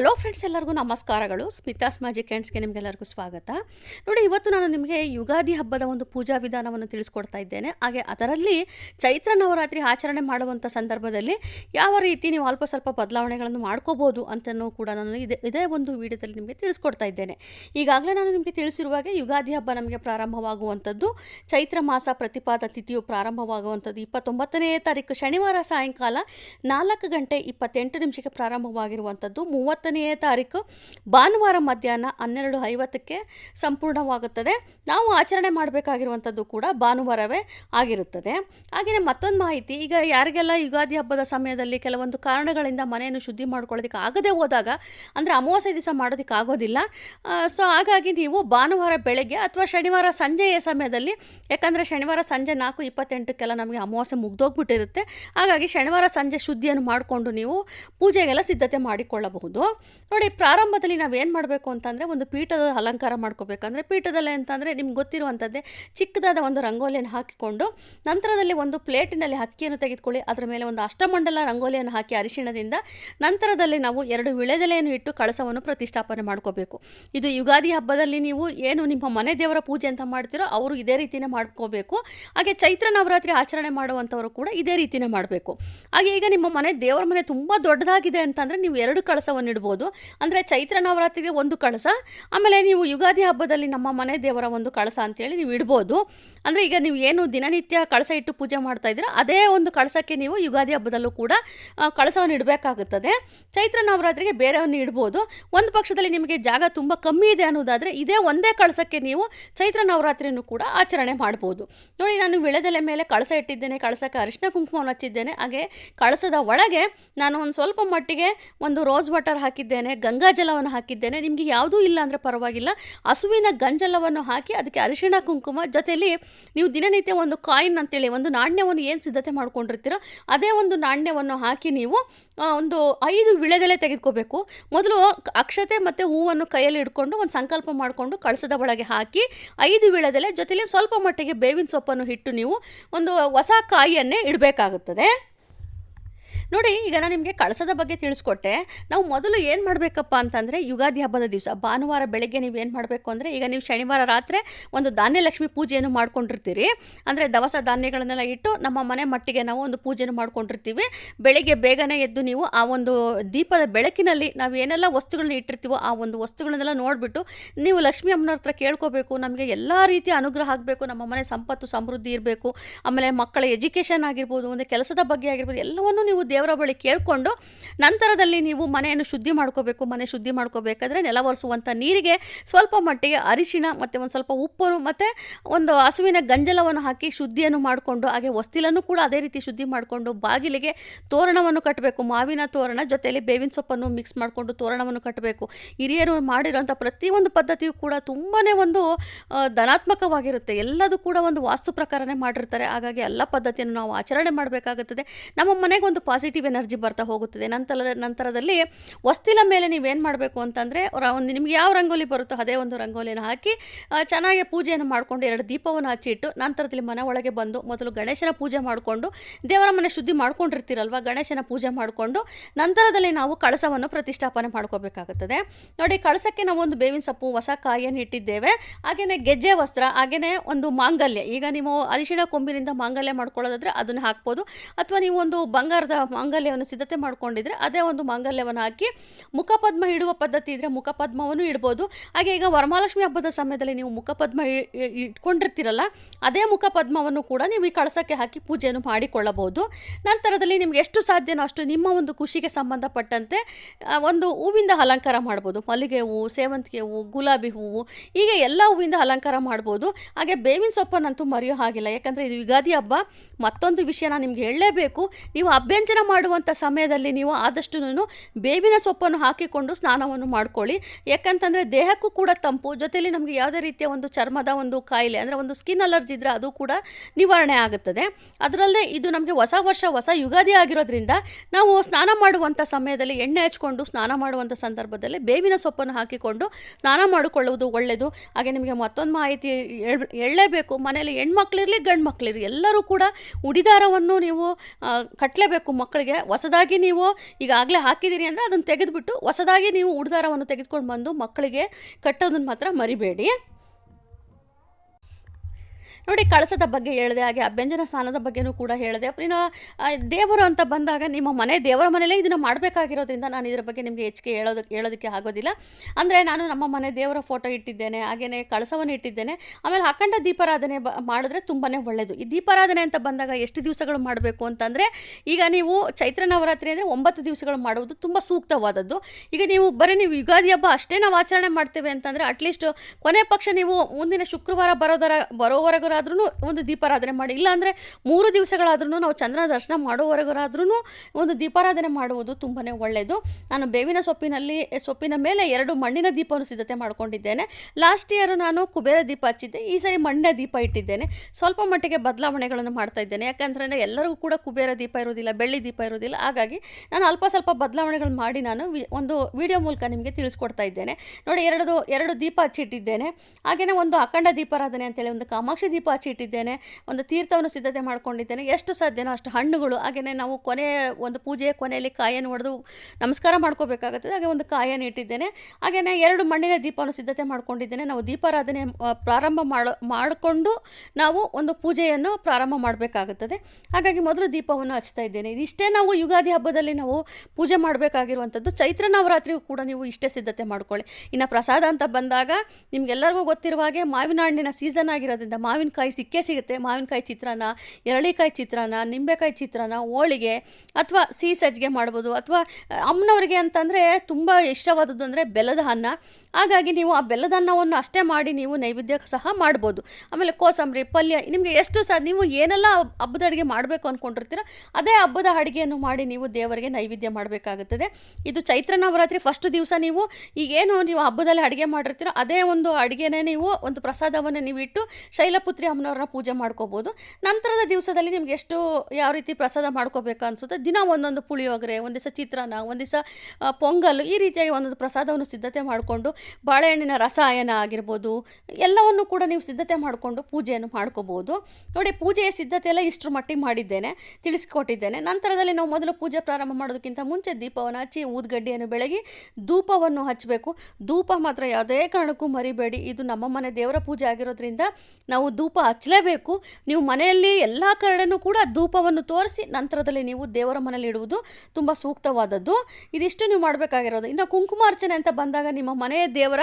Hello friends ಎಲ್ಲರಿಗೂ ನಮಸ್ಕಾರಗಳು. Smitha's magic ಕ್ಯಾಂಡ್ಸ್ಗೆ ನಿಮಗೆಲ್ಲರಿಗೂ ಸ್ವಾಗತ. ನೋಡಿ, ಇವತ್ತು ನಾನು ನಿಮಗೆ ಯುಗಾದಿ ಹಬ್ಬದ ಒಂದು ಪೂಜಾ ವಿಧಾನವನ್ನು ತಿಳಿಸ್ಕೊಡ್ತಾ ಇದ್ದೇನೆ. ಹಾಗೆ ಅದರಲ್ಲಿ ಚೈತ್ರ ನವರಾತ್ರಿ ಆಚರಣೆ ಮಾಡುವಂಥ ಸಂದರ್ಭದಲ್ಲಿ ಯಾವ ರೀತಿ ನೀವು ಅಲ್ಪ ಸ್ವಲ್ಪ ಬದಲಾವಣೆಗಳನ್ನು ಮಾಡ್ಕೋಬೋದು ಅಂತಲೂ ಕೂಡ ನಾನು ಇದೇ ಇದೇ ಒಂದು ವಿಡಿಯೋದಲ್ಲಿ ನಿಮಗೆ ತಿಳಿಸ್ಕೊಡ್ತಾ ಇದ್ದೇನೆ. ಈಗಾಗಲೇ ನಾನು ನಿಮಗೆ ತಿಳಿಸಿರುವ ಹಾಗೆ ಯುಗಾದಿ ಹಬ್ಬ ನಮಗೆ ಪ್ರಾರಂಭವಾಗುವಂಥದ್ದು ಚೈತ್ರ ಮಾಸ ಪ್ರತಿಪಾದ ತಿಥಿಯು ಪ್ರಾರಂಭವಾಗುವಂಥದ್ದು ಇಪ್ಪತ್ತೊಂಬತ್ತನೇ ತಾರೀಕು ಶನಿವಾರ ಸಾಯಂಕಾಲ ನಾಲ್ಕು ಗಂಟೆ ಇಪ್ಪತ್ತೆಂಟು ನಿಮಿಷಕ್ಕೆ ಪ್ರಾರಂಭವಾಗಿರುವಂಥದ್ದು. ಮೂವತ್ತನೆಯ ತಾರೀಕು ಭಾನುವಾರ ಮಧ್ಯಾಹ್ನ ಹನ್ನೆರಡು ಐವತ್ತಕ್ಕೆ ಸಂಪೂರ್ಣವಾಗುತ್ತದೆ. ನಾವು ಆಚರಣೆ ಮಾಡಬೇಕಾಗಿರುವಂಥದ್ದು ಕೂಡ ಭಾನುವಾರವೇ ಆಗಿರುತ್ತದೆ. ಹಾಗೆಯೇ ಮತ್ತೊಂದು ಮಾಹಿತಿ, ಈಗ ಯಾರಿಗೆಲ್ಲ ಯುಗಾದಿ ಹಬ್ಬದ ಸಮಯದಲ್ಲಿ ಕೆಲವೊಂದು ಕಾರಣಗಳಿಂದ ಮನೆಯನ್ನು ಶುದ್ಧಿ ಮಾಡ್ಕೊಳ್ಳೋದಕ್ಕೆ ಆಗದೆ ಹೋದಾಗ, ಅಂದರೆ ಅಮಾವಾಸ್ಯೆ ದಿವಸ ಮಾಡೋದಕ್ಕೆ ಆಗೋದಿಲ್ಲ. ಸೊ ಹಾಗಾಗಿ ನೀವು ಭಾನುವಾರ ಬೆಳಗ್ಗೆ ಅಥವಾ ಶನಿವಾರ ಸಂಜೆಯ ಸಮಯದಲ್ಲಿ, ಯಾಕಂದರೆ ಶನಿವಾರ ಸಂಜೆ ನಾಲ್ಕು ಇಪ್ಪತ್ತೆಂಟಕ್ಕೆಲ್ಲ ನಮಗೆ ಅಮಾವಾಸ್ಯೆ ಮುಗ್ದೋಗ್ಬಿಟ್ಟಿರುತ್ತೆ. ಹಾಗಾಗಿ ಶನಿವಾರ ಸಂಜೆ ಶುದ್ಧಿಯನ್ನು ಮಾಡಿಕೊಂಡು ನೀವು ಪೂಜೆಗೆಲ್ಲ ಸಿದ್ಧತೆ ಮಾಡಿಕೊಳ್ಳಬಹುದು. ನೋಡಿ, ಪ್ರಾರಂಭದಲ್ಲಿ ನಾವು ಏನು ಮಾಡಬೇಕು ಅಂತಂದರೆ ಒಂದು ಪೀಠದ ಅಲಂಕಾರ ಮಾಡ್ಕೋಬೇಕಂದ್ರೆ ಪೀಠದಲ್ಲಿ ಅಂತಂದರೆ ನಿಮ್ಗೆ ಗೊತ್ತಿರುವಂಥದ್ದೇ ಚಿಕ್ಕದಾದ ಒಂದು ರಂಗೋಲಿಯನ್ನು ಹಾಕಿಕೊಂಡು ನಂತರದಲ್ಲಿ ಒಂದು ಪ್ಲೇಟಿನಲ್ಲಿ ಅಕ್ಕಿಯನ್ನು ತೆಗೆದುಕೊಳ್ಳಿ. ಅದರ ಮೇಲೆ ಒಂದು ಅಷ್ಟಮಂಡಲ ರಂಗೋಲಿಯನ್ನು ಹಾಕಿ ಅರಿಶಿಣದಿಂದ ನಂತರದಲ್ಲಿ ನಾವು ಎರಡು ವಿಳೆದೆಲೆಯನ್ನು ಇಟ್ಟು ಕಳಸವನ್ನು ಪ್ರತಿಷ್ಠಾಪನೆ ಮಾಡ್ಕೋಬೇಕು. ಇದು ಯುಗಾದಿ ಹಬ್ಬದಲ್ಲಿ ನೀವು ಏನು ನಿಮ್ಮ ಮನೆ ದೇವರ ಪೂಜೆ ಅಂತ ಮಾಡ್ತೀರೋ ಅವರು ಇದೇ ರೀತಿಯೇ ಮಾಡ್ಕೋಬೇಕು. ಹಾಗೆ ಚೈತ್ರ ನವರಾತ್ರಿ ಆಚರಣೆ ಮಾಡುವಂಥವರು ಕೂಡ ಇದೇ ರೀತಿಯೇ ಮಾಡಬೇಕು. ಹಾಗೆ ಈಗ ನಿಮ್ಮ ಮನೆ ದೇವರ ಮನೆ ತುಂಬ ದೊಡ್ಡದಾಗಿದೆ ಅಂತಂದರೆ ನೀವು ಎರಡು ಕಳಸವನ್ನು ಇಡ್ಬೋದು ಅಂದರೆ ಚೈತ್ರ ನವರಾತ್ರಿಗೆ ಒಂದು ಕಳಸ, ಆಮೇಲೆ ನೀವು ಯುಗಾದಿ ಹಬ್ಬದಲ್ಲಿ ನಮ್ಮ ಮನೆ ದೇವರ ಒಂದು ಕಳಸ ಅಂತೇಳಿ ನೀವು ಇಡ್ಬೋದು. ಅಂದರೆ ಈಗ ನೀವು ಏನು ದಿನನಿತ್ಯ ಕಳಸ ಇಟ್ಟು ಪೂಜೆ ಮಾಡ್ತಾ ಅದೇ ಒಂದು ಕಳಸಕ್ಕೆ ನೀವು ಯುಗಾದಿ ಹಬ್ಬದಲ್ಲೂ ಕೂಡ ಕಳಸವನ್ನು ಇಡಬೇಕಾಗುತ್ತದೆ. ಚೈತ್ರ ನವರಾತ್ರಿಗೆ ಬೇರೆಯವನ್ನು ಇಡ್ಬೋದು. ಒಂದು ಪಕ್ಷದಲ್ಲಿ ನಿಮಗೆ ಜಾಗ ತುಂಬ ಕಮ್ಮಿ ಇದೆ ಅನ್ನೋದಾದರೆ ಇದೇ ಒಂದೇ ಕಳಸಕ್ಕೆ ನೀವು ಚೈತ್ರ ನವರಾತ್ರಿಯನ್ನು ಕೂಡ ಆಚರಣೆ ಮಾಡ್ಬೋದು. ನೋಡಿ, ನಾನು ವಿಳೆದೆಲೆ ಮೇಲೆ ಕಳಸ ಇಟ್ಟಿದ್ದೇನೆ, ಕಳಸಕ್ಕೆ ಅರಿಶಿನ ಕುಂಕುಮವನ್ನು ಹಚ್ಚಿದ್ದೇನೆ. ಹಾಗೆ ಕಳಸದ ಒಳಗೆ ನಾನು ಒಂದು ಸ್ವಲ್ಪ ಮಟ್ಟಿಗೆ ಒಂದು ರೋಸ್ ವಾಟರ್ ಹಾಕಿದ್ದೇನೆ, ಗಂಗಾ ಜಲವನ್ನು ಹಾಕಿದ್ದೇನೆ. ನಿಮಗೆ ಯಾವುದೂ ಇಲ್ಲ ಅಂದರೆ ಪರವಾಗಿಲ್ಲ. ಹಸುವಿನ ಗಂಜಲವನ್ನು ಹಾಕಿ ಅದಕ್ಕೆ ಅರಿಶಿಣ ಕುಂಕುಮ ಜೊತೆಯಲ್ಲಿ ನೀವು ದಿನನಿತ್ಯ ಒಂದು ಕಾಯಿನ್ ಅಂತೇಳಿ ಒಂದು ನಾಣ್ಯವನ್ನು ಏನು ಸಿದ್ಧತೆ ಮಾಡ್ಕೊಂಡಿರ್ತೀರೋ ಅದೇ ಒಂದು ನಾಣ್ಯವನ್ನು ಹಾಕಿ ನೀವು ಒಂದು ಐದು ವಿಳೆದೆಲೆ ತೆಗೆದುಕೋಬೇಕು. ಮೊದಲು ಅಕ್ಷತೆ ಮತ್ತು ಹೂವನ್ನು ಕೈಯಲ್ಲಿ ಇಟ್ಕೊಂಡು ಒಂದು ಸಂಕಲ್ಪ ಮಾಡಿಕೊಂಡು ಕಳಸದ ಒಳಗೆ ಹಾಕಿ ಐದು ವಿಳೆದೆಲೆ ಜೊತೆಲಿ ಸ್ವಲ್ಪ ಮಟ್ಟಿಗೆ ಬೇವಿನ ಸೊಪ್ಪನ್ನು ಇಟ್ಟು ನೀವು ಒಂದು ಹೊಸ ಕಾಯಿಯನ್ನೇ ಇಡಬೇಕಾಗುತ್ತದೆ. ನೋಡಿ, ಈಗ ನಾನು ನಿಮಗೆ ಕಳಸದ ಬಗ್ಗೆ ತಿಳಿಸ್ಕೊಟ್ಟೆ. ನಾವು ಮೊದಲು ಏನು ಮಾಡಬೇಕಪ್ಪ ಅಂತಂದರೆ, ಯುಗಾದಿ ಹಬ್ಬದ ದಿವಸ, ಭಾನುವಾರ ಬೆಳಗ್ಗೆ ನೀವು ಏನು ಮಾಡಬೇಕು ಅಂದರೆ, ಈಗ ನೀವು ಶನಿವಾರ ರಾತ್ರಿ ಒಂದು ಧಾನ್ಯಲಕ್ಷ್ಮಿ ಪೂಜೆಯನ್ನು ಮಾಡ್ಕೊಂಡಿರ್ತೀರಿ. ಅಂದರೆ ದವಸ ಧಾನ್ಯಗಳನ್ನೆಲ್ಲ ಇಟ್ಟು ನಮ್ಮ ಮನೆ ಮಟ್ಟಿಗೆ ನಾವು ಒಂದು ಪೂಜೆಯನ್ನು ಮಾಡ್ಕೊಂಡಿರ್ತೀವಿ. ಬೆಳಗ್ಗೆ ಬೇಗನೆ ಎದ್ದು ನೀವು ಆ ಒಂದು ದೀಪದ ಬೆಳಕಿನಲ್ಲಿ ನಾವು ಏನೆಲ್ಲ ವಸ್ತುಗಳನ್ನ ಇಟ್ಟಿರ್ತೀವೋ ಆ ಒಂದು ವಸ್ತುಗಳನ್ನೆಲ್ಲ ನೋಡಿಬಿಟ್ಟು, ನೀವು ಲಕ್ಷ್ಮೀ ಅಮ್ಮನವ್ರ ಹತ್ರ ಕೇಳ್ಕೋಬೇಕು, ನಮಗೆ ಎಲ್ಲ ರೀತಿಯ ಅನುಗ್ರಹ ಆಗಬೇಕು, ನಮ್ಮ ಮನೆ ಸಂಪತ್ತು, ಸಮೃದ್ಧಿ ಇರಬೇಕು, ಆಮೇಲೆ ಮಕ್ಕಳ ಎಜುಕೇಷನ್ ಆಗಿರ್ಬೋದು, ಒಂದು ಕೆಲಸದ ಬಗ್ಗೆ ಆಗಿರ್ಬೋದು, ಎಲ್ಲವನ್ನೂ ನೀವು ದೇವರ ಬಳಿ ಕೇಳಿಕೊಂಡು ನಂತರದಲ್ಲಿ ನೀವು ಮನೆಯನ್ನು ಶುದ್ಧಿ ಮಾಡ್ಕೋಬೇಕು, ಮನೆ ಶುದ್ಧಿ ಮಾಡ್ಕೋಬೇಕಾದ್ರೆ ನೆಲ ಒರೆಸುವಂಥ ನೀರಿಗೆ ಸ್ವಲ್ಪ ಮಟ್ಟಿಗೆ ಅರಿಶಿಣ ಮತ್ತು ಒಂದು ಸ್ವಲ್ಪ ಉಪ್ಪು ಮತ್ತು ಒಂದು ಹಸುವಿನ ಗಂಜಲವನ್ನು ಹಾಕಿ ಶುದ್ಧಿಯನ್ನು ಮಾಡಿಕೊಂಡು, ಹಾಗೆ ಹೊಸ್ತಿಲನ್ನು ಕೂಡ ಅದೇ ರೀತಿ ಶುದ್ಧಿ ಮಾಡಿಕೊಂಡು ಬಾಗಿಲಿಗೆ ತೋರಣವನ್ನು ಕಟ್ಟಬೇಕು. ಮಾವಿನ ತೋರಣ ಜೊತೆಯಲ್ಲಿ ಬೇವಿನ ಸೊಪ್ಪನ್ನು ಮಿಕ್ಸ್ ಮಾಡಿಕೊಂಡು ತೋರಣವನ್ನು ಕಟ್ಟಬೇಕು. ಹಿರಿಯರು ಮಾಡಿರೋಂಥ ಪ್ರತಿಯೊಂದು ಪದ್ಧತಿಯು ಕೂಡ ತುಂಬಾ ಒಂದು ಧನಾತ್ಮಕವಾಗಿರುತ್ತೆ. ಎಲ್ಲದೂ ಕೂಡ ಒಂದು ವಾಸ್ತು ಪ್ರಕಾರನೇ ಮಾಡಿರ್ತಾರೆ. ಹಾಗಾಗಿ ಎಲ್ಲ ಪದ್ಧತಿಯನ್ನು ನಾವು ಆಚರಣೆ ಮಾಡಬೇಕಾಗುತ್ತದೆ. ನಮ್ಮ ಮನೆಗೆ ಒಂದು ಪಾಸಿಟಿವ್ ಎನರ್ಜಿ ಬರ್ತಾ ಹೋಗುತ್ತದೆ. ನಂತರ, ನಂತರದಲ್ಲಿ ವಸ್ತಿಲ ಮೇಲೆ ನೀವೇನು ಮಾಡಬೇಕು ಅಂತಂದರೆ ಒಂದು ನಿಮಗೆ ಯಾವ ರಂಗೋಲಿ ಬರುತ್ತೋ ಅದೇ ಒಂದು ರಂಗೋಲಿನ ಹಾಕಿ ಚೆನ್ನಾಗಿ ಪೂಜೆಯನ್ನು ಮಾಡಿಕೊಂಡು ಎರಡು ದೀಪವನ್ನು ಹಚ್ಚಿಟ್ಟು ನಂತರದಲ್ಲಿ ಮನೆ ಒಳಗೆ ಬಂದು ಮೊದಲು ಗಣೇಶನ ಪೂಜೆ ಮಾಡಿಕೊಂಡು, ದೇವರ ಮನೆ ಶುದ್ಧಿ ಮಾಡ್ಕೊಂಡಿರ್ತೀರಲ್ವ? ಗಣೇಶನ ಪೂಜೆ ಮಾಡಿಕೊಂಡು ನಂತರದಲ್ಲಿ ನಾವು ಕಳಸವನ್ನು ಪ್ರತಿಷ್ಠಾಪನೆ ಮಾಡ್ಕೋಬೇಕಾಗುತ್ತದೆ. ನೋಡಿ, ಕಳಸಕ್ಕೆ ನಾವು ಒಂದು ಬೇವಿನ ಸೊಪ್ಪು, ಹೊಸ ಕಾಯಿಯನ್ನು ಇಟ್ಟಿದ್ದೇವೆ. ಹಾಗೆಯೇ ಗೆಜ್ಜೆ ವಸ್ತ್ರ ಹಾಗೆಯೇ ಒಂದು ಮಾಂಗಲ್ಯ. ಈಗ ನೀವು ಅರಿಶಿಣ, ಕೊಂಬಿನಿಂದ ಮಾಂಗಲ್ಯ ಮಾಡ್ಕೊಳ್ಳೋದಾದರೆ ಅದನ್ನು ಹಾಕ್ಬೋದು. ಅಥವಾ ನೀವು ಒಂದು ಬಂಗಾರದ ಮಾಂಗಲ್ಯವನ್ನು ಸಿದ್ಧತೆ ಮಾಡ್ಕೊಂಡಿದ್ರೆ ಅದೇ ಒಂದು ಮಾಂಗಲ್ಯವನ್ನು ಹಾಕಿ ಮುಖಪದ್ಮ ಇಡುವ ಪದ್ಧತಿ ಇದ್ದರೆ ಮುಖಪದ್ಮವನ್ನು ಇಡ್ಬೋದು. ಹಾಗೆ ಈಗ ವರಮಹಾಲಕ್ಷ್ಮಿ ಹಬ್ಬದ ಸಮಯದಲ್ಲಿ ನೀವು ಮುಖಪದ್ಮ ಇಟ್ಕೊಂಡಿರ್ತೀರಲ್ಲ, ಅದೇ ಮುಖಪದ್ಮವನ್ನು ಕೂಡ ನೀವು ಈ ಕಳಸಕ್ಕೆ ಹಾಕಿ ಪೂಜೆಯನ್ನು ಮಾಡಿಕೊಳ್ಳಬಹುದು. ನಂತರದಲ್ಲಿ ನಿಮ್ಗೆ ಎಷ್ಟು ಸಾಧ್ಯನೋ ಅಷ್ಟು ನಿಮ್ಮ ಒಂದು ಖುಷಿಗೆ ಸಂಬಂಧಪಟ್ಟಂತೆ ಒಂದು ಹೂವಿಂದ ಅಲಂಕಾರ ಮಾಡ್ಬೋದು. ಮಲ್ಲಿಗೆ ಹೂವು, ಸೇವಂತಿಗೆ ಹೂವು, ಗುಲಾಬಿ ಹೂವು, ಹೀಗೆ ಎಲ್ಲ ಹೂವಿಂದ ಅಲಂಕಾರ ಮಾಡ್ಬೋದು. ಹಾಗೆ ಬೇವಿನ ಸೊಪ್ಪನ್ನಂತೂ ಮರೆಯೋ ಹಾಗಿಲ್ಲ. ಯಾಕಂದರೆ ಇದು ಯುಗಾದಿ ಹಬ್ಬ. ಮತ್ತೊಂದು ವಿಷಯ ನಾನು ನಿಮ್ಗೆ ಹೇಳಲೇಬೇಕು. ನೀವು ಅಭ್ಯಂಜನ ಮಾಡುವಂಥ ಸಮಯದಲ್ಲಿ ನೀವು ಆದಷ್ಟು ಬೇವಿನ ಸೊಪ್ಪನ್ನು ಹಾಕಿಕೊಂಡು ಸ್ನಾನವನ್ನು ಮಾಡ್ಕೊಳ್ಳಿ. ಯಾಕಂತಂದರೆ ದೇಹಕ್ಕೂ ಕೂಡ ತಂಪು ಜೊತೆಯಲ್ಲಿ ನಮಗೆ ಯಾವುದೇ ರೀತಿಯ ಒಂದು ಚರ್ಮದ ಒಂದು ಕಾಯಿಲೆ, ಅಂದರೆ ಒಂದು ಸ್ಕಿನ್ ಅಲರ್ಜಿ ಇದ್ದರೆ ಅದು ಕೂಡ ನಿವಾರಣೆ ಆಗುತ್ತದೆ. ಅದರಲ್ಲೇ ಇದು ನಮಗೆ ಹೊಸ ವರ್ಷ, ಹೊಸ ಯುಗಾದಿ ಆಗಿರೋದ್ರಿಂದ ನಾವು ಸ್ನಾನ ಮಾಡುವಂಥ ಸಮಯದಲ್ಲಿ ಎಣ್ಣೆ ಹಚ್ಕೊಂಡು ಸ್ನಾನ ಮಾಡುವಂಥ ಸಂದರ್ಭದಲ್ಲಿ ಬೇವಿನ ಸೊಪ್ಪನ್ನು ಹಾಕಿಕೊಂಡು ಸ್ನಾನ ಮಾಡಿಕೊಳ್ಳುವುದು ಒಳ್ಳೆಯದು. ಹಾಗೆ ನಿಮಗೆ ಮತ್ತೊಂದು ಮಾಹಿತಿ ಹೇಳ್ ಹೇಳಲೇಬೇಕು. ಮನೆಯಲ್ಲಿ ಹೆಣ್ಮಕ್ಳಿರಲಿ ಗಂಡು ಮಕ್ಕಳಿರಲಿ ಎಲ್ಲರೂ ಕೂಡ ಉಡಿದಾರವನ್ನು ನೀವು ಕಟ್ಟಲೇಬೇಕು ಮಕ್ಕಳಿಗೆ. ಹೊಸದಾಗಿ ನೀವು ಈಗಾಗಲೇ ಹಾಕಿದ್ದೀರಿ ಅಂದರೆ ಅದನ್ನು ತೆಗೆದುಬಿಟ್ಟು ಹೊಸದಾಗಿ ನೀವು ಉಡಿದಾರವನ್ನು ತೆಗೆದುಕೊಂಡು ಬಂದು ಮಕ್ಕಳಿಗೆ ಕಟ್ಟೋದನ್ನು ಮಾತ್ರ ಮರಿಬೇಡಿ. ನೋಡಿ ಕಳಸದ ಬಗ್ಗೆ ಹೇಳಿದೆ, ಹಾಗೆ ಅಭ್ಯಂಜನ ಸ್ನಾನದ ಬಗ್ಗೆನೂ ಕೂಡ ಹೇಳಿದೆ. ಇನ್ನು ದೇವರು ಅಂತ ಬಂದಾಗ ನಿಮ್ಮ ಮನೆ, ದೇವರ ಮನೆಯಲ್ಲೇ ಇದನ್ನು ಮಾಡಬೇಕಾಗಿರೋದ್ರಿಂದ ನಾನು ಇದರ ಬಗ್ಗೆ ನಿಮಗೆ ಹೆಚ್ಚಿಗೆ ಹೇಳೋದಕ್ಕೆ ಹೇಳೋದಕ್ಕೆ ಆಗೋದಿಲ್ಲ. ಅಂದರೆ ನಾನು ನಮ್ಮ ಮನೆ ದೇವರ ಫೋಟೋ ಇಟ್ಟಿದ್ದೇನೆ, ಹಾಗೆಯೇ ಕಳಸವನ್ನು ಇಟ್ಟಿದ್ದೇನೆ. ಆಮೇಲೆ ಅಖಂಡ ದೀಪಾರಾಧನೆ ಬ, ಮಾಡಿದ್ರೆ ತುಂಬಾ ಒಳ್ಳೆಯದು ಈ ದೀಪಾರಾಧನೆ ಅಂತ ಬಂದಾಗ ಎಷ್ಟು ದಿವಸಗಳು ಮಾಡಬೇಕು ಅಂತಂದರೆ, ಈಗ ನೀವು ಚೈತ್ರ ನವರಾತ್ರಿ ಅಂದರೆ ಒಂಬತ್ತು ದಿವಸಗಳು ಮಾಡುವುದು ತುಂಬ ಸೂಕ್ತವಾದದ್ದು. ಈಗ ನೀವು ಬರೀ ನೀವು ಯುಗಾದಿ ಹಬ್ಬ ಅಷ್ಟೇ ನಾವು ಆಚರಣೆ ಮಾಡ್ತೇವೆ ಅಂತಂದರೆ ಅಟ್ಲೀಸ್ಟ್ ಕೊನೆ ಪಕ್ಷ ನೀವು ಮುಂದಿನ ಶುಕ್ರವಾರ ಬರೋದರ ಬರೋವರೆಗಾದ್ರೂ ಒಂದು ದೀಪಾರಾಧನೆ ಮಾಡಿ. ಇಲ್ಲಾಂದರೆ ಮೂರು ದಿವಸಗಳಾದ್ರೂ ನಾವು ಚಂದ್ರನ ದರ್ಶನ ಮಾಡೋವರೆಗಾದ್ರೂ ಒಂದು ದೀಪಾರಾಧನೆ ಮಾಡುವುದು ತುಂಬಾ ಒಳ್ಳೆಯದು ನಾನು ಬೇವಿನ ಸೊಪ್ಪಿನಲ್ಲಿ, ಸೊಪ್ಪಿನ ಮೇಲೆ ಎರಡು ಮಣ್ಣಿನ ದೀಪವನ್ನು ಸಿದ್ಧತೆ ಮಾಡ್ಕೊಂಡಿದ್ದೇನೆ. ಲಾಸ್ಟ್ ಇಯರ್ ನಾನು ಕುಬೇರ ದೀಪ ಹಚ್ಚಿದ್ದೆ, ಈ ಸರಿ ಮಣ್ಣಿನ ದೀಪ ಇಟ್ಟಿದ್ದೇನೆ. ಸ್ವಲ್ಪ ಮಟ್ಟಿಗೆ ಬದಲಾವಣೆಗಳನ್ನು ಮಾಡ್ತಾ ಇದ್ದೇನೆ. ಯಾಕಂದ್ರೆ ಎಲ್ಲರಿಗೂ ಕೂಡ ಕುಬೇರ ದೀಪ ಇರೋದಿಲ್ಲ ಬೆಳ್ಳಿ ದೀಪ ಇರೋದಿಲ್ಲ ಹಾಗಾಗಿ ನಾನು ಅಲ್ಪ ಸ್ವಲ್ಪ ಬದಲಾವಣೆಗಳನ್ನು ಮಾಡಿ ನಾನು ಒಂದು ವಿಡಿಯೋ ಮೂಲಕ ನಿಮಗೆ ತಿಳಿಸ್ಕೊಡ್ತಾ ಇದ್ದೇನೆ. ನೋಡಿ, ಎರಡು ಎರಡು ದೀಪ ಹಚ್ಚಿಟ್ಟಿದ್ದೇನೆ. ಹಾಗೆಯೇ ಒಂದು ಅಖಂಡ ದೀಪಾರಾಧನೆ ಅಂತೇಳಿ ಒಂದು ಕಾಮಾಕ್ಷಿ ಹಚ್ಚಿಟ್ಟಿದ್ದೇನೆ ಒಂದು ತೀರ್ಥವನ್ನು ಸಿದ್ಧತೆ ಮಾಡ್ಕೊಂಡಿದ್ದೇನೆ. ಎಷ್ಟು ಸಾಧ್ಯನೋ ಅಷ್ಟು ಹಣ್ಣುಗಳು ಹಾಗೆಯೇ ನಾವು ಕೊನೆ ಒಂದು ಪೂಜೆಯ ಕೊನೆಯಲ್ಲಿ ಕಾಯನ್ನು ಹೊಡೆದು ನಮಸ್ಕಾರ ಮಾಡ್ಕೋಬೇಕಾಗುತ್ತದೆ. ಹಾಗೆ ಒಂದು ಕಾಯನ್ನು ಇಟ್ಟಿದ್ದೇನೆ. ಹಾಗೆಯೇ ಎರಡು ಮಣ್ಣಿನ ದೀಪವನ್ನು ಸಿದ್ಧತೆ ಮಾಡ್ಕೊಂಡಿದ್ದೇನೆ. ನಾವು ದೀಪಾರಾಧನೆ ಪ್ರಾರಂಭ ಮಾಡೋ, ಮಾಡಿಕೊಂಡು ನಾವು ಒಂದು ಪೂಜೆಯನ್ನು ಪ್ರಾರಂಭ ಮಾಡಬೇಕಾಗುತ್ತದೆ. ಹಾಗಾಗಿ ಮೊದಲು ದೀಪವನ್ನು ಹಚ್ತಾ ಇದ್ದೇನೆ. ಇದಿಷ್ಟೇ ನಾವು ಯುಗಾದಿ ಹಬ್ಬದಲ್ಲಿ ನಾವು ಪೂಜೆ ಮಾಡಬೇಕಾಗಿರುವಂಥದ್ದು. ಚೈತ್ರ ನವರಾತ್ರಿಗೂ ಕೂಡ ನೀವು ಇಷ್ಟೇ ಸಿದ್ಧತೆ ಮಾಡ್ಕೊಳ್ಳಿ. ಇನ್ನು ಪ್ರಸಾದ ಅಂತ ಬಂದಾಗ ನಿಮ್ಗೆಲ್ಲರಿಗೂ ಗೊತ್ತಿರುವ ಹಾಗೆ ಮಾವಿನ ಹಣ್ಣಿನ ಸೀಸನ್ ಆಗಿರೋದ್ರಿಂದ ಮಾವಿನಕಾಯಿ ಸಿಕ್ಕೇ ಸಿಗುತ್ತೆ. ಮಾವಿನಕಾಯಿ ಚಿತ್ರಾನ್ನ, ಎರಳಿಕಾಯಿ ಚಿತ್ರಾನ್ನ, ನಿಂಬೆಕಾಯಿ ಚಿತ್ರಾನ್ನ, ಹೋಳಿಗೆ ಅಥವಾ ಸಿಹಿ ಸಜ್ಜಿಗೆ ಮಾಡ್ಬೋದು. ಅಥವಾ ಅಮ್ಮನವ್ರಿಗೆ ಅಂತಂದರೆ ತುಂಬ ಇಷ್ಟವಾದದ್ದು ಅಂದರೆ ಬೆಲ್ಲದ ಅನ್ನ. ಹಾಗಾಗಿ ನೀವು ಆ ಬೆಲ್ಲದ ಅನ್ನವನ್ನು ಅಷ್ಟೇ ಮಾಡಿ ನೀವು ನೈವೇದ್ಯ ಸಹ ಮಾಡ್ಬೋದು. ಆಮೇಲೆ ಕೋಸಂಬರಿ, ಪಲ್ಯ, ನಿಮಗೆ ಎಷ್ಟು ಸಹ ನೀವು ಏನೆಲ್ಲ ಹಬ್- ಹಬ್ಬದ ಅಡುಗೆ ಮಾಡಬೇಕು ಅಂದ್ಕೊಂಡಿರ್ತೀರೋ ಅದೇ ಹಬ್ಬದ ಅಡುಗೆಯನ್ನು ಮಾಡಿ ನೀವು ದೇವರಿಗೆ ನೈವೇದ್ಯ ಮಾಡಬೇಕಾಗುತ್ತದೆ. ಇದು ಚೈತ್ರ ನವರಾತ್ರಿ ಫಸ್ಟ್ ದಿವಸ ನೀವು ಈಗೇನು ನೀವು ಹಬ್ಬದಲ್ಲಿ ಅಡುಗೆ ಮಾಡಿರ್ತೀರೋ ಅದೇ ಒಂದು ಅಡುಗೆನೇ ನೀವು ಒಂದು ಪ್ರಸಾದವನ್ನು ನೀವು ಇಟ್ಟು ಶೈಲಪುತ್ರಿ ಅಮ್ಮನವ್ರನ್ನ ಪೂಜೆ ಮಾಡ್ಕೋಬೋದು. ನಂತರದ ದಿವಸದಲ್ಲಿ ನಿಮ್ಗೆ ಎಷ್ಟು ಯಾವ ರೀತಿ ಪ್ರಸಾದ ಮಾಡ್ಕೋಬೇಕು ಅನಿಸುತ್ತೆ ದಿನ ಒಂದೊಂದು ಪುಳಿಯೋಗರೆ ಒಂದು ದಿವಸ ಚಿತ್ರಾನ್ನ ಒಂದು ಪೊಂಗಲ್ ಈ ರೀತಿಯಾಗಿ ಒಂದೊಂದು ಪ್ರಸಾದವನ್ನು ಸಿದ್ಧತೆ ಮಾಡಿಕೊಂಡು ಬಾಳೆಹಣ್ಣಿನ ರಸಾಯನ ಆಗಿರ್ಬೋದು, ಎಲ್ಲವನ್ನು ಕೂಡ ನೀವು ಸಿದ್ಧತೆ ಮಾಡಿಕೊಂಡು ಪೂಜೆಯನ್ನು ಮಾಡ್ಕೋಬೋದು. ನೋಡಿ, ಪೂಜೆಯ ಸಿದ್ಧತೆ ಎಲ್ಲ ಇಷ್ಟರ ಮಟ್ಟಿಗೆ ಮಾಡಿದ್ದೇನೆ, ತಿಳಿಸ್ಕೊಟ್ಟಿದ್ದೇನೆ. ನಂತರದಲ್ಲಿ ನಾವು ಮೊದಲು ಪೂಜೆ ಪ್ರಾರಂಭ ಮಾಡೋದಕ್ಕಿಂತ ಮುಂಚೆ ದೀಪವನ್ನು ಹಚ್ಚಿ, ಊದ್ಗಡ್ಡಿಯನ್ನು ಬೆಳಗಿ ಧೂಪವನ್ನು ಹಚ್ಚಬೇಕು. ಧೂಪ ಮಾತ್ರ ಯಾವುದೇ ಕಾರಣಕ್ಕೂ ಮರಿಬೇಡಿ. ಇದು ನಮ್ಮ ಮನೆ ದೇವರ ಪೂಜೆ ಆಗಿರೋದ್ರಿಂದ ನಾವು ಧೂಪ ಹಚ್ಚಲೇಬೇಕು. ನೀವು ಮನೆಯಲ್ಲಿ ಎಲ್ಲ ಕಡೆನೂ ಕೂಡ ಧೂಪವನ್ನು ತೋರಿಸಿ, ನಂತರದಲ್ಲಿ ನೀವು ದೇವರ ಮನೇಲಿ ಇಡುವುದು ತುಂಬ ಸೂಕ್ತವಾದದ್ದು. ಇದಿಷ್ಟು ನೀವು ಮಾಡಬೇಕಾಗಿರೋದು. ಇನ್ನು ಕುಂಕುಮಾರ್ಚನೆ ಅಂತ ಬಂದಾಗ ನಿಮ್ಮ ಮನೆಯ ದೇವರ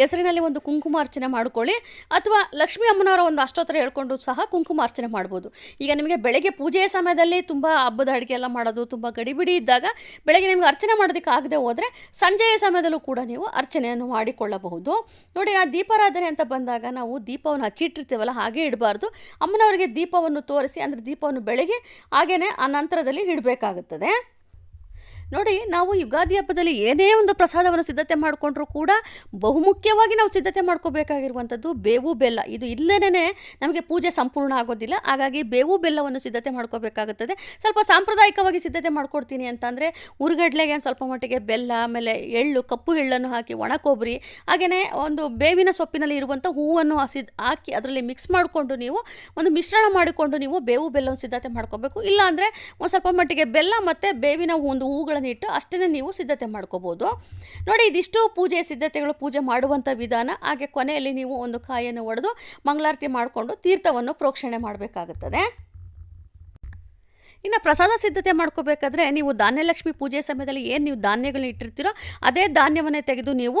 ಹೆಸರಿನಲ್ಲಿ ಒಂದು ಕುಂಕುಮಾರ್ಚನೆ ಮಾಡ್ಕೊಳ್ಳಿ. ಅಥವಾ ಲಕ್ಷ್ಮೀ ಅಮ್ಮನವರ ಒಂದು ಅಷ್ಟೋತ್ತರ ಹೇಳ್ಕೊಂಡು ಸಹ ಕುಂಕುಮಾರ್ಚನೆ ಮಾಡ್ಬೋದು. ಈಗ ನಿಮಗೆ ಬೆಳಗ್ಗೆ ಪೂಜೆಯ ಸಮಯದಲ್ಲಿ ತುಂಬ ಹಬ್ಬದ ಅಡುಗೆ ಎಲ್ಲ ಮಾಡೋದು ತುಂಬ ಗಡಿಬಿಡಿ ಇದ್ದಾಗ ಬೆಳಗ್ಗೆ ನಿಮ್ಗೆ ಅರ್ಚನೆ ಮಾಡೋದಕ್ಕೆ ಆಗದೆ ಹೋದರೆ ಸಂಜೆಯ ಸಮಯದಲ್ಲೂ ಕೂಡ ನೀವು ಅರ್ಚನೆಯನ್ನು ಮಾಡಿಕೊಳ್ಳಬಹುದು. ನೋಡಿ, ಆ ದೀಪಾರಾಧನೆ ಅಂತ ಬಂದಾಗ ನಾವು ದೀಪವನ್ನು ಹಚ್ಚಿಟ್ಟಿರ್ತೀವಲ್ಲ, ಹಾಗೆ ಇಡಬಾರ್ದು. ಅಮ್ಮನವರಿಗೆ ದೀಪವನ್ನು ತೋರಿಸಿ, ಅಂದರೆ ದೀಪವನ್ನು ಬೆಳಗ್ಗೆ ಹಾಗೆಯೇ ಆ ನಂತರದಲ್ಲಿ ಇಡಬೇಕಾಗುತ್ತದೆ. ನೋಡಿ, ನಾವು ಯುಗಾದಿ ಹಬ್ಬದಲ್ಲಿ ಏನೇ ಒಂದು ಪ್ರಸಾದವನ್ನು ಸಿದ್ಧತೆ ಮಾಡಿಕೊಂಡ್ರೂ ಕೂಡ ಬಹುಮುಖ್ಯವಾಗಿ ನಾವು ಸಿದ್ಧತೆ ಮಾಡ್ಕೋಬೇಕಾಗಿರುವಂಥದ್ದು ಬೇವು ಬೆಲ್ಲ. ಇದು ಇಲ್ಲದೇ ನಮಗೆ ಪೂಜೆ ಸಂಪೂರ್ಣ ಆಗೋದಿಲ್ಲ. ಹಾಗಾಗಿ ಬೇವು ಬೆಲ್ಲವನ್ನು ಸಿದ್ಧತೆ ಮಾಡ್ಕೋಬೇಕಾಗುತ್ತದೆ. ಸ್ವಲ್ಪ ಸಾಂಪ್ರದಾಯಿಕವಾಗಿ ಸಿದ್ಧತೆ ಮಾಡ್ಕೊಡ್ತೀನಿ ಅಂತಂದರೆ ಉರುಗಡ್ಲೆಗೆ ಸ್ವಲ್ಪ ಮಟ್ಟಿಗೆ ಬೆಲ್ಲ, ಆಮೇಲೆ ಎಳ್ಳು, ಕಪ್ಪು ಎಳ್ಳನ್ನು ಹಾಕಿ ಒಣ ಕೊಬ್ಬರಿ ಹಾಗೆಯೇ ಒಂದು ಬೇವಿನ ಸೊಪ್ಪಿನಲ್ಲಿ ಇರುವಂಥ ಹೂವನ್ನು ಹಸಿ ಹಾಕಿ ಅದರಲ್ಲಿ ಮಿಕ್ಸ್ ಮಾಡಿಕೊಂಡು ನೀವು ಒಂದು ಮಿಶ್ರಣ ಮಾಡಿಕೊಂಡು ನೀವು ಬೇವು ಬೆಲ್ಲವನ್ನು ಸಿದ್ಧತೆ ಮಾಡ್ಕೋಬೇಕು. ಇಲ್ಲಾಂದರೆ ಒಂದು ಸ್ವಲ್ಪ ಮಟ್ಟಿಗೆ ಬೆಲ್ಲ ಮತ್ತು ಬೇವಿನ ಒಂದು ಹೂಗಳನ್ನು ಇಟ್ಟು ಅಷ್ಟನ್ನೇ ನೀವು ಸಿದ್ಧತೆ ಮಾಡ್ಕೋಬೋದು. ನೋಡಿ, ಇದಿಷ್ಟು ಪೂಜೆ, ಸಿದ್ಧತೆಗಳು ಪೂಜೆ ಮಾಡುವಂಥ ವಿಧಾನ. ಹಾಗೆ ಕೊನೆಯಲ್ಲಿ ನೀವು ಒಂದು ಕಾಯನ್ನು ಒಡೆದು ಮಂಗಳಾರತಿ ಮಾಡಿಕೊಂಡು ತೀರ್ಥವನ್ನು ಪ್ರೋಕ್ಷಣೆ ಮಾಡಬೇಕಾಗುತ್ತದೆ. ಇನ್ನು ಪ್ರಸಾದ ಸಿದ್ಧತೆ ಮಾಡ್ಕೋಬೇಕಾದ್ರೆ ನೀವು ಧಾನ್ಯಲಕ್ಷ್ಮಿ ಪೂಜೆ ಸಮಯದಲ್ಲಿ ಏನು ನೀವು ಧಾನ್ಯಗಳನ್ನ ಇಟ್ಟಿರ್ತೀರೋ ಅದೇ ಧಾನ್ಯವನ್ನೇ ತೆಗೆದು ನೀವು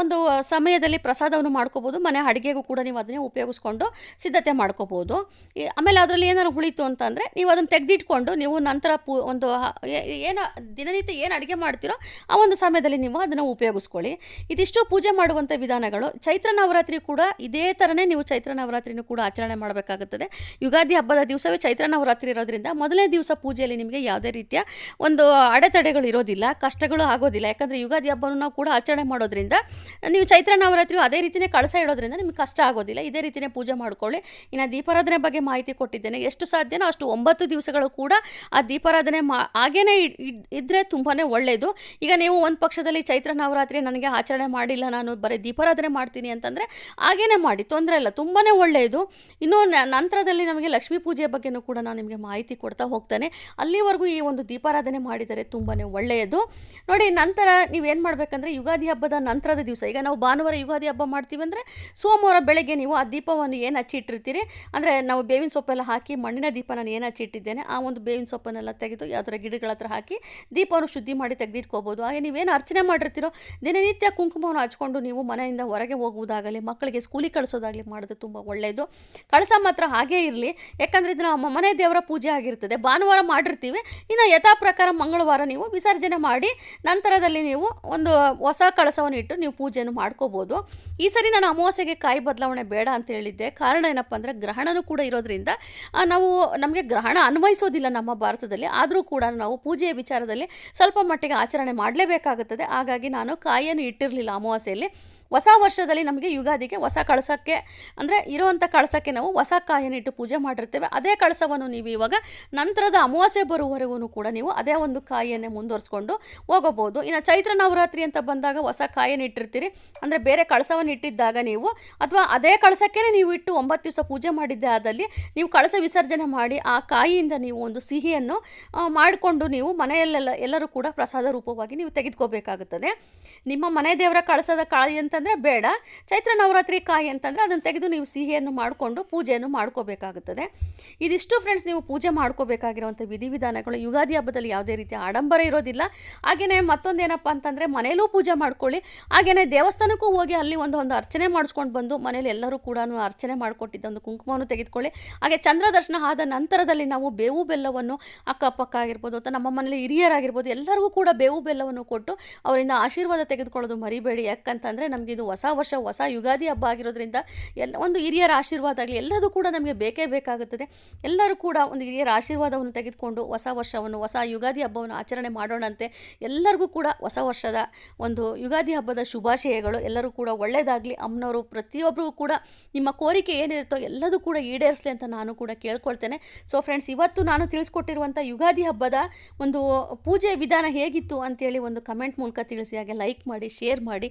ಒಂದು ಸಮಯದಲ್ಲಿ ಪ್ರಸಾದವನ್ನು ಮಾಡ್ಕೋಬೋದು. ಮನೆ ಅಡುಗೆಗೂ ಕೂಡ ನೀವು ಅದನ್ನೇ ಉಪಯೋಗಿಸ್ಕೊಂಡು ಸಿದ್ಧತೆ ಮಾಡ್ಕೋಬೋದು. ಆಮೇಲೆ ಅದರಲ್ಲಿ ಏನಾದ್ರು ಉಳಿತು ಅಂತಂದರೆ ನೀವು ಅದನ್ನು ತೆಗೆದಿಟ್ಕೊಂಡು ನೀವು ನಂತರ ಪೂ, ಒಂದು ಏನು, ದಿನನಿತ್ಯ ಏನು ಅಡುಗೆ ಮಾಡ್ತೀರೋ ಆ ಒಂದು ಸಮಯದಲ್ಲಿ ನೀವು ಅದನ್ನು ಉಪಯೋಗಿಸ್ಕೊಳ್ಳಿ. ಇದಿಷ್ಟು ಪೂಜೆ ಮಾಡುವಂಥ ವಿಧಾನಗಳು. ಚೈತ್ರ ನವರಾತ್ರಿ ಕೂಡ ಇದೇ ಥರನೇ ನೀವು ಚೈತ್ರ ನವರಾತ್ರಿನೂ ಕೂಡ ಆಚರಣೆ ಮಾಡಬೇಕಾಗುತ್ತದೆ. ಯುಗಾದಿ ಹಬ್ಬದ ದಿವಸವೇ ಚೈತ್ರ ನವರಾತ್ರಿ ಇರೋದ್ರಿಂದ ಮೊದಲನೇ ಪೂಜೆಯಲ್ಲಿ ನಿಮಗೆ ಯಾವುದೇ ರೀತಿಯ ಒಂದು ಅಡೆತಡೆಗಳು ಇರೋದಿಲ್ಲ, ಕಷ್ಟಗಳು ಆಗೋದಿಲ್ಲ. ಯಾಕಂದರೆ ಯುಗಾದಿ ಹಬ್ಬವನ್ನು ನಾವು ಕೂಡ ಆಚರಣೆ ಮಾಡೋದ್ರಿಂದ, ನೀವು ಚೈತ್ರ ನವರಾತ್ರಿಯು ಅದೇ ರೀತಿಯೇ ಕಳಸ ಇಡೋದ್ರಿಂದ ನಿಮಗೆ ಕಷ್ಟ ಆಗೋದಿಲ್ಲ. ಇದೇ ರೀತಿಯೇ ಪೂಜೆ ಮಾಡ್ಕೊಳ್ಳಿ. ಇನ್ನು ದೀಪಾರಾಧನೆ ಬಗ್ಗೆ ಮಾಹಿತಿ ಕೊಟ್ಟಿದ್ದೇನೆ. ಎಷ್ಟು ಸಾಧ್ಯನೋ ಅಷ್ಟು ಒಂಬತ್ತು ದಿವಸಗಳು ಕೂಡ ಆ ದೀಪಾರಾಧನೆ ಮಾ, ಹಾಗೇನೆ ಇದ್ದರೆ ತುಂಬಾ ಒಳ್ಳೆಯದು ಈಗ ನೀವು ಒಂದು ಪಕ್ಷದಲ್ಲಿ ಚೈತ್ರ ನವರಾತ್ರಿ ನನಗೆ ಆಚರಣೆ ಮಾಡಿಲ್ಲ, ನಾನು ಬರೀ ದೀಪಾರಾಧನೆ ಮಾಡ್ತೀನಿ ಅಂತಂದರೆ ಹಾಗೇನೆ ಮಾಡಿ, ತೊಂದರೆ ಇಲ್ಲ ತುಂಬಾ ಒಳ್ಳೆಯದು ಇನ್ನು ನಂತರದಲ್ಲಿ ನಮಗೆ ಲಕ್ಷ್ಮೀ ಪೂಜೆಯ ಬಗ್ಗೆನೂ ಕೂಡ ನಾನು ನಿಮಗೆ ಮಾಹಿತಿ ಕೊಡ್ತಾ ಹೋಗ್ತೀನಿ. ಹೋಗ್ತಾನೆ. ಅಲ್ಲಿವರೆಗೂ ಈ ಒಂದು ದೀಪಾರಾಧನೆ ಮಾಡಿದರೆ ತುಂಬಾ ಒಳ್ಳೆಯದು. ನೋಡಿ, ನಂತರ ನೀವೇನು ಮಾಡಬೇಕಂದ್ರೆ, ಯುಗಾದಿ ಹಬ್ಬದ ನಂತರದ ದಿವಸ, ಈಗ ನಾವು ಭಾನುವಾರ ಯುಗಾದಿ ಹಬ್ಬ ಮಾಡ್ತೀವಿ ಅಂದರೆ, ಸೋಮವಾರ ಬೆಳಗ್ಗೆ ನೀವು ಆ ದೀಪವನ್ನು ಏನು ಹಚ್ಚಿಟ್ಟಿರ್ತೀರಿ? ಅಂದರೆ, ನಾವು ಬೇವಿನ ಸೊಪ್ಪೆಲ್ಲ ಹಾಕಿ, ಮಣ್ಣಿನ ದೀಪ ನಾನು ಏನು ಹಚ್ಚಿಟ್ಟಿದ್ದೇನೆ, ಆ ಒಂದು ಬೇವಿನ ಸೊಪ್ಪನ್ನೆಲ್ಲ ತೆಗೆದು ಯಾವುದರ ಗಿಡಗಳ ಹತ್ರ ಹಾಕಿ, ದೀಪವನ್ನು ಶುದ್ಧಿ ಮಾಡಿ ತೆಗೆದಿಟ್ಕೋಬೋದು. ಹಾಗೆ ನೀವೇನು ಅರ್ಚನೆ ಮಾಡಿರ್ತೀರೋ, ದಿನನಿತ್ಯ ಕುಂಕುಮವನ್ನು ಹಚ್ಕೊಂಡು ನೀವು ಮನೆಯಿಂದ ಹೊರಗೆ ಹೋಗುವುದಾಗಲಿ, ಮಕ್ಕಳಿಗೆ ಸ್ಕೂಲಿಗೆ ಕಳಿಸೋದಾಗಲಿ ಮಾಡೋದು ತುಂಬ ಒಳ್ಳೆಯದು. ಕಳಸ ಮಾತ್ರ ಹಾಗೇ ಇರಲಿ. ಯಾಕಂದರೆ ಇದು ನಮ್ಮ ಮನೆ ದೇವರ ಪೂಜೆ ಆಗಿರ್ತದೆ. ಮಾಡಿರ್ತೀವಿ. ಇನ್ನು ಯಥಾ ಪ್ರಕಾರ ಮಂಗಳವಾರ ನೀವು ವಿಸರ್ಜನೆ ಮಾಡಿ, ನಂತರದಲ್ಲಿ ನೀವು ಒಂದು ಹೊಸ ಕಳಸವನ್ನು ಇಟ್ಟು ನೀವು ಪೂಜೆಯನ್ನು ಮಾಡ್ಕೋಬೋದು. ಈ ಸರಿ ನಾನು ಅಮಾವಾಸ್ಯೆಗೆ ಕಾಯಿ ಬದಲಾವಣೆ ಬೇಡ ಅಂತ ಹೇಳಿದ್ದೆ. ಕಾರಣ ಏನಪ್ಪ ಅಂದರೆ ಗ್ರಹಣನೂ ಕೂಡ ಇರೋದ್ರಿಂದ ನಾವು ನಮಗೆ ಗ್ರಹಣ ಅನ್ವಯಿಸೋದಿಲ್ಲ ನಮ್ಮ ಭಾರತದಲ್ಲಿ. ಆದರೂ ಕೂಡ ನಾವು ಪೂಜೆಯ ವಿಚಾರದಲ್ಲಿ ಸ್ವಲ್ಪ ಮಟ್ಟಿಗೆ ಆಚರಣೆ ಮಾಡಲೇಬೇಕಾಗುತ್ತದೆ. ಹಾಗಾಗಿ ನಾನು ಕಾಯಿಯನ್ನು ಇಟ್ಟಿರಲಿಲ್ಲ ಅಮಾವಾಸ್ಯೆಯಲ್ಲಿ. ಹೊಸ ವರ್ಷದಲ್ಲಿ ನಮಗೆ ಯುಗಾದಿಗೆ ಹೊಸ ಕಳಸಕ್ಕೆ, ಅಂದರೆ ಇರುವಂಥ ಕಳಸಕ್ಕೆ ನಾವು ಹೊಸ ಕಾಯನಿಟ್ಟು ಪೂಜೆ ಮಾಡಿರ್ತೇವೆ. ಅದೇ ಕಳಸವನ್ನು ನೀವು ಇವಾಗ ನಂತರದ ಅಮಾವಾಸ್ಯೆ ಬರುವವರೆಗೂ ಕೂಡ ನೀವು ಅದೇ ಒಂದು ಕಾಯಿಯನ್ನೇ ಮುಂದುವರಿಸ್ಕೊಂಡು ಹೋಗಬಹುದು. ಇನ್ನು ಚೈತ್ರ ನವರಾತ್ರಿ ಅಂತ ಬಂದಾಗ ಹೊಸ ಕಾಯನ್ನು ಇಟ್ಟಿರ್ತೀರಿ. ಅಂದರೆ ಬೇರೆ ಕಳಸವನ್ನು ಇಟ್ಟಿದ್ದಾಗ ನೀವು, ಅಥವಾ ಅದೇ ಕಳಸಕ್ಕೇ ನೀವು ಇಟ್ಟು ಒಂಬತ್ತು ದಿವಸ ಪೂಜೆ ಮಾಡಿದ್ದೆ ಆದಲ್ಲಿ ನೀವು ಕಳಸ ವಿಸರ್ಜನೆ ಮಾಡಿ ಆ ಕಾಯಿಯಿಂದ ನೀವು ಒಂದು ಸಿಹಿಯನ್ನು ಮಾಡಿಕೊಂಡು ನೀವು ಮನೆಯಲ್ಲೆಲ್ಲ ಎಲ್ಲರೂ ಕೂಡ ಪ್ರಸಾದ ರೂಪವಾಗಿ ನೀವು ತೆಗೆದುಕೋಬೇಕಾಗುತ್ತದೆ. ನಿಮ್ಮ ಮನೆ ದೇವರ ಕಳಸದ ಕಾಯಿ ಅಂತಂದರೆ ಬೇಡ. ಚೈತ್ರ ನವರಾತ್ರಿ ಕಾಯಿ ಅಂತಂದರೆ ಅದನ್ನು ತೆಗೆದು ನೀವು ಸಿಹಿಯನ್ನು ಮಾಡಿಕೊಂಡು ಪೂಜೆಯನ್ನು ಮಾಡ್ಕೋಬೇಕಾಗುತ್ತದೆ ಇದಿಷ್ಟು ಫ್ರೆಂಡ್ಸ್ ನೀವು ಪೂಜೆ ಮಾಡ್ಕೋಬೇಕಾಗಿರುವಂಥ ವಿಧಿವಿಧಾನಗಳು ಯುಗಾದಿ ಹಬ್ಬದಲ್ಲಿ ಯಾವುದೇ ರೀತಿಯ ಆಡಂಬರ ಇರೋದಿಲ್ಲ. ಹಾಗೆಯೇ ಮತ್ತೊಂದೇನಪ್ಪ ಅಂತಂದರೆ ಮನೇಲೂ ಪೂಜೆ ಮಾಡ್ಕೊಳ್ಳಿ. ಹಾಗೆಯೇ ದೇವಸ್ಥಾನಕ್ಕೂ ಹೋಗಿ ಅಲ್ಲಿ ಒಂದು ಒಂದು ಅರ್ಚನೆ ಮಾಡಿಸ್ಕೊಂಡು ಬಂದು ಮನೇಲಿ ಎಲ್ಲರೂ ಕೂಡ ಅರ್ಚನೆ ಮಾಡಿಕೊಟ್ಟಿದ್ದ ಒಂದು ಕುಂಕುಮವನ್ನು ತೆಗೆದುಕೊಳ್ಳಿ. ಹಾಗೆ ಚಂದ್ರ ದರ್ಶನ ಆದ ನಂತರದಲ್ಲಿ ನಾವು ಬೇವು ಬೆಲ್ಲವನ್ನು ಅಕ್ಕಪಕ್ಕ ಆಗಿರ್ಬೋದು ಅಥವಾ ನಮ್ಮ ಮನೇಲಿ ಹಿರಿಯರಾಗಿರ್ಬೋದು ಎಲ್ಲರಿಗೂ ಕೂಡ ಬೇವು ಬೆಲ್ಲವನ್ನು ಕೊಟ್ಟು ಅವರಿಂದ ಆಶೀರ್ವಾದ ತೆಗೆದುಕೊಳ್ಳೋದು ಮರಿಬೇಡಿ. ಯಾಕಂತಂದರೆ ನಮಗೆ ಇದು ಹೊಸ ವರ್ಷ, ಹೊಸ ಯುಗಾದಿ ಹಬ್ಬ ಆಗಿರೋದ್ರಿಂದ ಎಲ್ಲ ಒಂದು ಹಿರಿಯರ ಆಶೀರ್ವಾದ ಆಗಲಿ, ಎಲ್ಲದೂ ಕೂಡ ನಮಗೆ ಬೇಕೇ ಬೇಕಾಗುತ್ತದೆ. ಎಲ್ಲರೂ ಕೂಡ ಒಂದು ಹಿರಿಯರ ಆಶೀರ್ವಾದವನ್ನು ತೆಗೆದುಕೊಂಡು ಹೊಸ ವರ್ಷವನ್ನು, ಹೊಸ ಯುಗಾದಿ ಹಬ್ಬವನ್ನು ಆಚರಣೆ ಮಾಡೋಣಂತೆ. ಎಲ್ಲರಿಗೂ ಕೂಡ ಹೊಸ ವರ್ಷದ ಒಂದು ಯುಗಾದಿ ಹಬ್ಬದ ಶುಭಾಶಯಗಳು. ಎಲ್ಲರೂ ಕೂಡ ಒಳ್ಳೆಯದಾಗಲಿ ಅಮ್ಮನವರು ಪ್ರತಿಯೊಬ್ಬರಿಗೂ ಕೂಡ ನಿಮ್ಮ ಕೋರಿಕೆ ಏನಿರುತ್ತೋ ಎಲ್ಲದೂ ಕೂಡ ಈಡೇರಿಸಲಿ ಅಂತ ನಾನು ಕೂಡ ಕೇಳ್ಕೊಳ್ತೇನೆ. ಸೊ ಫ್ರೆಂಡ್ಸ್ ಇವತ್ತು ನಾನು ತಿಳಿಸ್ಕೊಟ್ಟಿರುವಂಥ ಯುಗಾದಿ ಹಬ್ಬದ ಒಂದು ಪೂಜೆ ವಿಧಾನ ಹೇಗಿತ್ತು ಅಂತೇಳಿ ಒಂದು ಕಮೆಂಟ್ ಮೂಲಕ ತಿಳಿಸಿ, ಹಾಗೆ ಲೈಕ್ ಮಾಡಿ ಶೇರ್ ಮಾಡಿ.